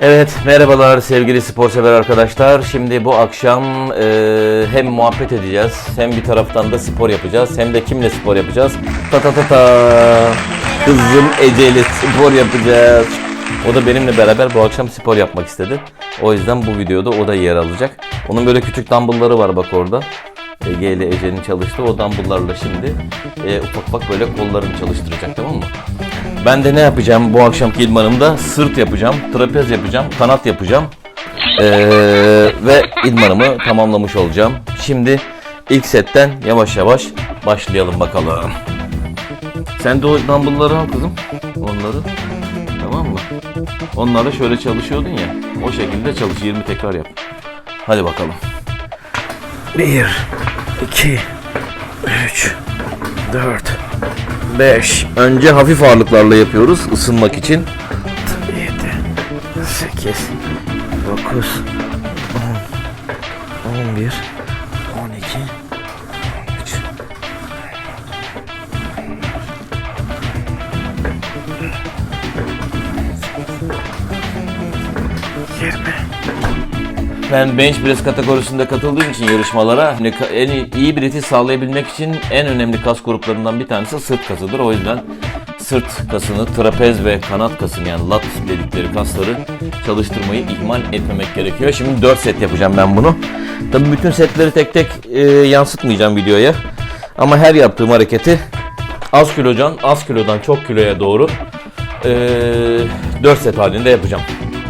Evet, merhabalar sevgili spor sever arkadaşlar. Şimdi bu akşam e, hem muhabbet edeceğiz, hem bir taraftan da spor yapacağız, hem de kimle spor yapacağız? Ta ta ta ta. Kızım Ece ile spor yapacağız. O da benimle beraber bu akşam spor yapmak istedi. O yüzden bu videoda o da yer alacak. Onun böyle küçük dumbbellları var bak orada. Ege ile Ece'nin çalıştığı o dumbbelllarla şimdi e, ufak ufak böyle kollarını çalıştıracak tamam mı? Ben de ne yapacağım bu akşamki idmanımda? Sırt yapacağım, trapez yapacağım, kanat yapacağım. Ee, ve idmanımı tamamlamış olacağım. Şimdi ilk setten yavaş yavaş başlayalım bakalım. Sen de o dumbbellları al kızım. Onları. Tamam mı? Onlarla şöyle çalışıyordun ya. O şekilde çalış. 20 tekrar yap. Hadi bakalım. 1 2 3 4 5 Önce hafif ağırlıklarla yapıyoruz ısınmak için. 7 8 9 10 11 12 13 Ben bench press kategorisinde katıldığım için yarışmalara hani en iyi, bir sağlayabilmek için en önemli kas gruplarından bir tanesi sırt kasıdır. O yüzden sırt kasını, trapez ve kanat kasını yani lat dedikleri kasları çalıştırmayı ihmal etmemek gerekiyor. Şimdi 4 set yapacağım ben bunu. Tabii bütün setleri tek tek e, yansıtmayacağım videoya. Ama her yaptığım hareketi az kilodan az kilodan çok kiloya doğru e, 4 set halinde yapacağım.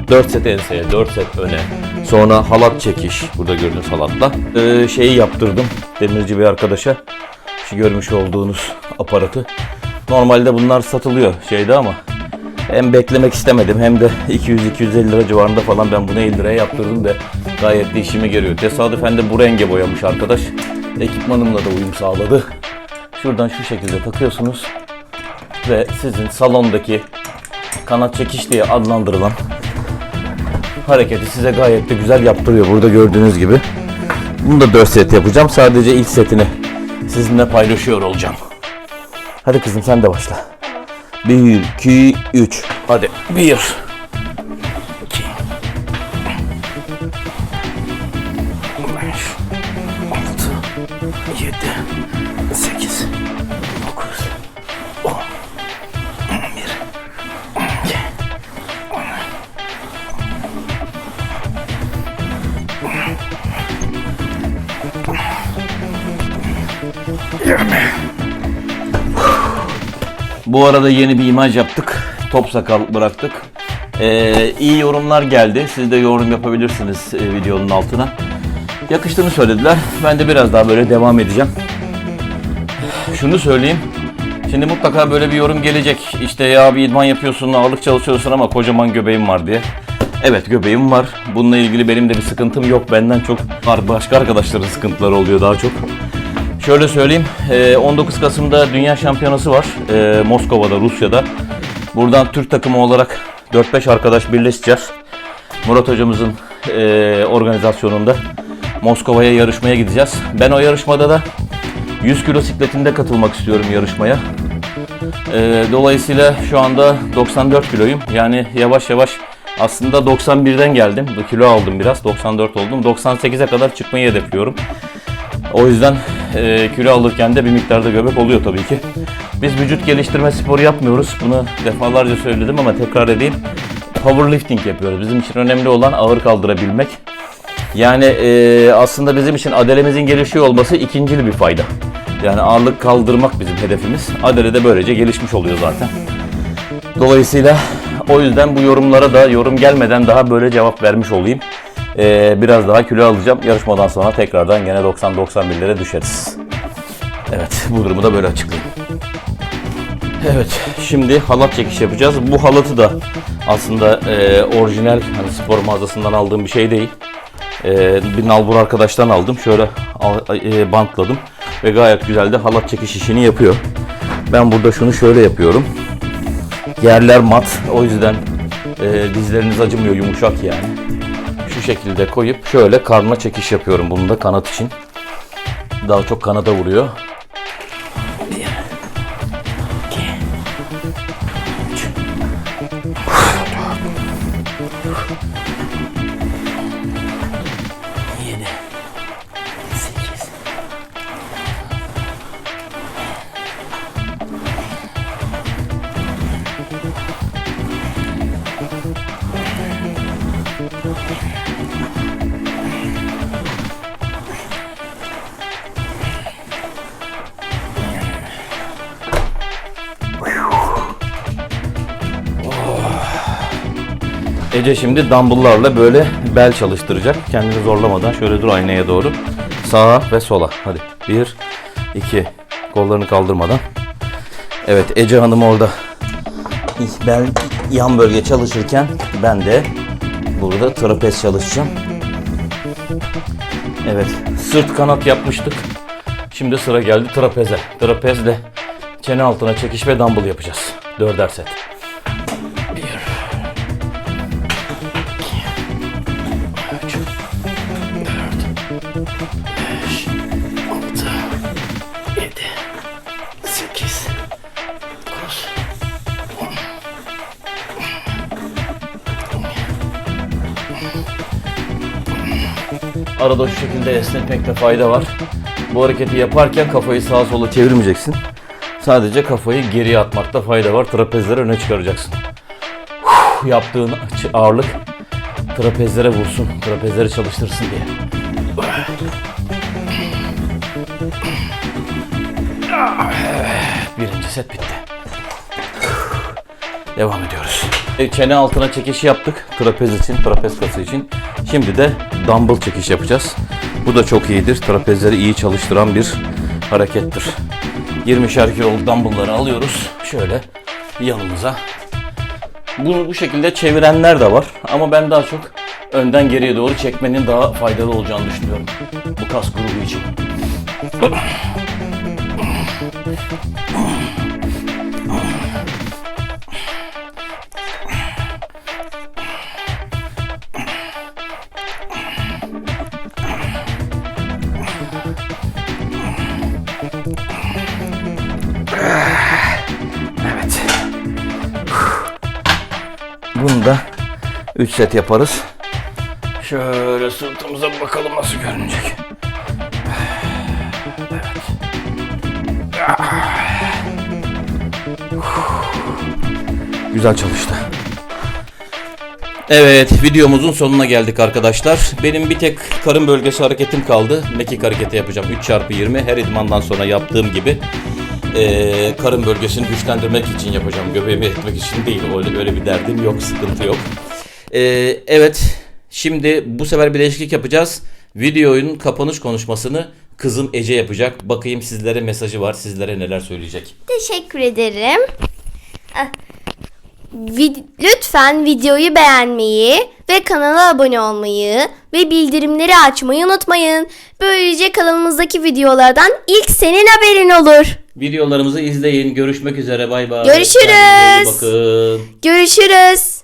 4 set enseye, 4 set öne. Sonra halat çekiş. Burada gördüğünüz halatla. Ee, şeyi yaptırdım demirci bir arkadaşa. Şu görmüş olduğunuz aparatı. Normalde bunlar satılıyor şeyde ama hem beklemek istemedim hem de 200-250 lira civarında falan ben bunu 50 liraya yaptırdım da gayet de işime geliyor. Tesadüfen de bu renge boyamış arkadaş. Ekipmanımla da uyum sağladı. Şuradan şu şekilde takıyorsunuz ve sizin salondaki kanat çekiş diye adlandırılan hareketi size gayet de güzel yaptırıyor burada gördüğünüz gibi. Bunu da 4 set yapacağım. Sadece ilk setini sizinle paylaşıyor olacağım. Hadi kızım sen de başla. 1, 2, 3. Hadi. 1, Bu arada yeni bir imaj yaptık. Top sakal bıraktık. Ee, iyi yorumlar geldi. Siz de yorum yapabilirsiniz e, videonun altına. Yakıştığını söylediler. Ben de biraz daha böyle devam edeceğim. Şunu söyleyeyim. Şimdi mutlaka böyle bir yorum gelecek. İşte ya bir idman yapıyorsun, ağırlık çalışıyorsun ama kocaman göbeğim var diye. Evet göbeğim var. Bununla ilgili benim de bir sıkıntım yok. Benden çok var. Başka arkadaşların sıkıntıları oluyor daha çok. Şöyle söyleyeyim, e, 19 Kasım'da Dünya Şampiyonası var e, Moskova'da, Rusya'da. Buradan Türk takımı olarak 4-5 arkadaş birleşeceğiz. Murat hocamızın e, organizasyonunda Moskova'ya yarışmaya gideceğiz. Ben o yarışmada da 100 kilo sikletinde katılmak istiyorum yarışmaya. E, dolayısıyla şu anda 94 kiloyum. Yani yavaş yavaş aslında 91'den geldim. Kilo aldım biraz. 94 oldum. 98'e kadar çıkmayı hedefliyorum. O yüzden e, kilo alırken de bir miktarda göbek oluyor tabii ki. Biz vücut geliştirme sporu yapmıyoruz. Bunu defalarca söyledim ama tekrar edeyim. Powerlifting yapıyoruz. Bizim için önemli olan ağır kaldırabilmek. Yani e, aslında bizim için adelemizin gelişiyor olması ikincil bir fayda. Yani ağırlık kaldırmak bizim hedefimiz. Adele de böylece gelişmiş oluyor zaten. Dolayısıyla o yüzden bu yorumlara da yorum gelmeden daha böyle cevap vermiş olayım. Ee, biraz daha kilo alacağım. Yarışmadan sonra tekrardan gene 90-91'lere düşeriz. Evet bu durumu da böyle açıklayayım. Evet şimdi halat çekiş yapacağız. Bu halatı da aslında e, orijinal hani spor mağazasından aldığım bir şey değil. E, bir nalbur arkadaştan aldım. Şöyle e, bantladım ve gayet güzel de halat çekiş işini yapıyor. Ben burada şunu şöyle yapıyorum. Yerler mat. O yüzden e, dizleriniz acımıyor yumuşak yani. Şu şekilde koyup şöyle karnına çekiş yapıyorum bunu da kanat için. Daha çok kanada vuruyor. Ece şimdi dumbbell'larla böyle bel çalıştıracak. Kendini zorlamadan şöyle dur aynaya doğru. Sağa ve sola. Hadi. Bir, iki. Kollarını kaldırmadan. Evet Ece Hanım orada bel yan bölge çalışırken ben de burada trapez çalışacağım. Evet sırt kanat yapmıştık. Şimdi sıra geldi trapeze. Trapezle çene altına çekiş ve dumbbell yapacağız. Dörder set. Arada şu şekilde esnetmekte fayda var. Bu hareketi yaparken kafayı sağa sola çevirmeyeceksin. Sadece kafayı geriye atmakta fayda var. Trapezleri öne çıkaracaksın. Huh, Yaptığın ağırlık trapezlere vursun, trapezleri çalıştırsın diye. Birinci set bitti. Devam ediyoruz. E, Çene altına çekiş yaptık. Trapez için, trapez kası için. Şimdi de dumbbell çekiş yapacağız. Bu da çok iyidir. Trapezleri iyi çalıştıran bir harekettir. 20'şer kiloluk dumbbellları alıyoruz. Şöyle yanımıza. Bunu bu şekilde çevirenler de var. Ama ben daha çok önden geriye doğru çekmenin daha faydalı olacağını düşünüyorum. Bu kas grubu için. Bunu da 3 set yaparız. Şöyle sırtımıza bakalım nasıl görünecek. Güzel çalıştı. Evet videomuzun sonuna geldik arkadaşlar. Benim bir tek karın bölgesi hareketim kaldı. Mekik hareketi yapacağım. 3x20 her idmandan sonra yaptığım gibi. Ee, karın bölgesini güçlendirmek için yapacağım. Göbeğimi etmek için değil. Öyle, öyle bir derdim yok. Sıkıntı yok. Ee, evet. Şimdi bu sefer bir değişiklik yapacağız. Videonun kapanış konuşmasını kızım Ece yapacak. Bakayım sizlere mesajı var. Sizlere neler söyleyecek. Teşekkür ederim. Ah, Lütfen videoyu beğenmeyi ve kanala abone olmayı ve bildirimleri açmayı unutmayın. Böylece kanalımızdaki videolardan ilk senin haberin olur. Videolarımızı izleyin. Görüşmek üzere. Bay bay. Görüşürüz. Bakın. Görüşürüz.